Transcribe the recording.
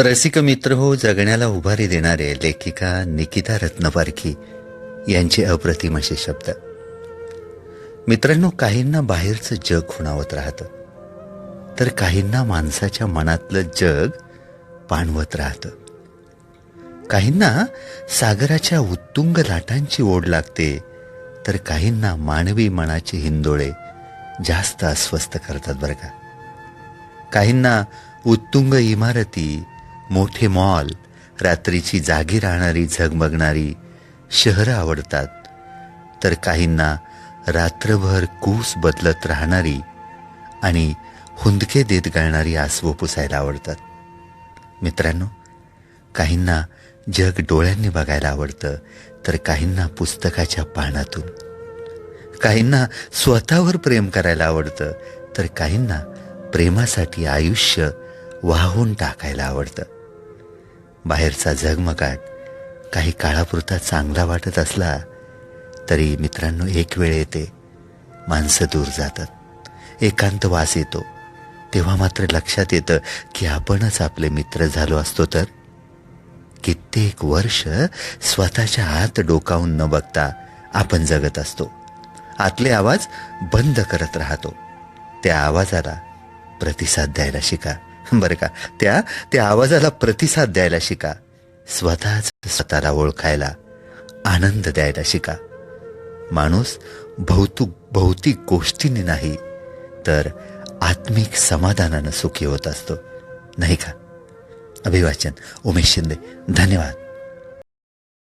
रसिक मित्र हो जगण्याला उभारी देणारे लेखिका निकिता रत्नपारखी यांचे अप्रतिम असे शब्द. मित्रांनो काहींना बाहेरचं जग खुणावत राहतं तर काहींना माणसाच्या मनातलं जग पाणवत राहतं. काहींना सागराच्या उत्तुंग लाटांची ओढ लागते तर काहींना मानवी मनाचे हिंदोळे जास्त अस्वस्थ करतात बरं का. काहींना उत्तुंग इमारती मोठे मॉल रात्रीची जागी राहणारी झगमगणारी शहरं आवडतात. तर काहींना रात्रभर कूस बदलत राहणारी आणि हुंदके देत गाळणारी आसवं पुसायला आवडतात. मित्रांनो काहींना जग डोळ्यांनी बघायला आवडतं तर काहींना पुस्तकाच्या पानातून. काहींना स्वतःवर प्रेम करायला आवडतं तर काहींना प्रेमासाठी आयुष्य वाहून टाकायला आवडतं. बाहेरचा झगमगाट काही काळापुरता चांगला वाटत असला तरी मित्रांनो एक वेळ येते माणसं दूर जातात. एकांत वास येतो. तेव्हा मात्र लक्षात येतं की आपणच आपले मित्र झालो असतो तर? कित्येक वर्ष स्वतःच्या आत डोकावून न बघता आपण जगत असतो. आतले आवाज बंद करत राहतो. त्या आवाजाला प्रतिसाद द्यायला शिका. बरं का. त्या त्या आवाजाला प्रतिसाद द्यायला शिका. स्वतःच स्वतःला ओळखायला आनंद द्यायला शिका. माणूस भौतुक भौतिक गोष्टींनी नाही तर आत्मिक समाधानानं सुखी होत असतो. नाही का? अभिवाचन. उमेश शिंदे. धन्यवाद.